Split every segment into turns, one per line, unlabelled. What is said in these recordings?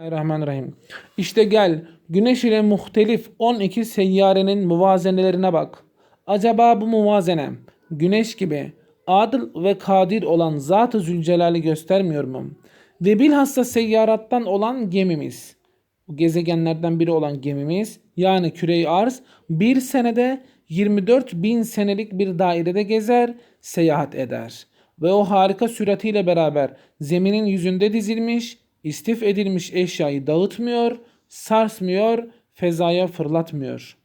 Bismillahirrahmanirrahim. İşte gel güneş ile muhtelif 12 seyyarenin muvazenelerine bak. Acaba bu muvazene güneş gibi adil ve kadir olan Zat-ı Zülcelal'i göstermiyor mu? Ve bilhassa seyyarattan olan gemimiz, bu gezegenlerden biri olan gemimiz yani küre-i arz bir senede 24 bin senelik bir dairede gezer, seyahat eder. Ve o harika süratiyle beraber zeminin yüzünde dizilmiş, istif edilmiş eşyayı dağıtmıyor, sarsmıyor, fezaya fırlatmıyor.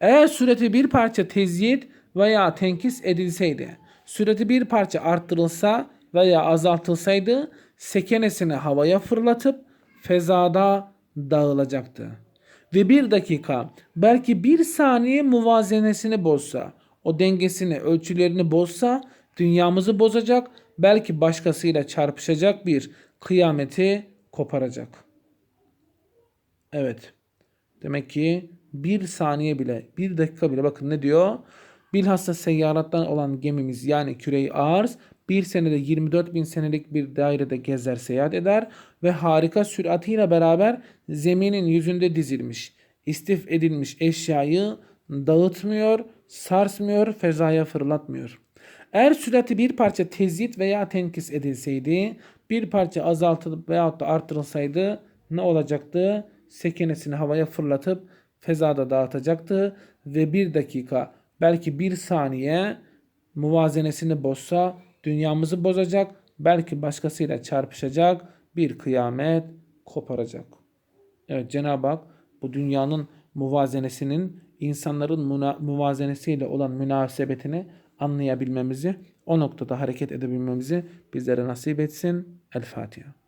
Eğer süreti bir parça tezyit veya tenkis edilseydi, süreti bir parça arttırılsa veya azaltılsaydı sekenesini havaya fırlatıp fezada dağılacaktı. Ve bir dakika belki bir saniye muvazenesini bozsa, o dengesini, ölçülerini bozsa dünyamızı bozacak, belki başkasıyla çarpışacak bir kıyameti koparacak. Evet. Demek ki bir saniye bile, bir dakika bile bakın ne diyor? Bilhassa seyyarattan olan gemimiz yani küre-i arz bir senede 24 bin senelik bir dairede gezer seyahat eder ve harika süratiyle beraber zeminin yüzünde dizilmiş, istif edilmiş eşyayı dağıtmıyor, sarsmıyor, fezaya fırlatmıyor. Eğer sürati bir parça tezyit veya tenkis edilseydi, bir parça azaltılıp veyahut da artırılsaydı ne olacaktı? Sekenesini havaya fırlatıp fezada dağıtacaktı ve bir dakika belki bir saniye muvazenesini bozsa dünyamızı bozacak, belki başkasıyla çarpışacak, bir kıyamet koparacak. Evet Cenab-ı Hak bu dünyanın muvazenesinin insanların muvazenesiyle olan münasebetini anlayabilmemizi, o noktada hareket edebilmemizi bizlere nasip etsin. El Fatiha.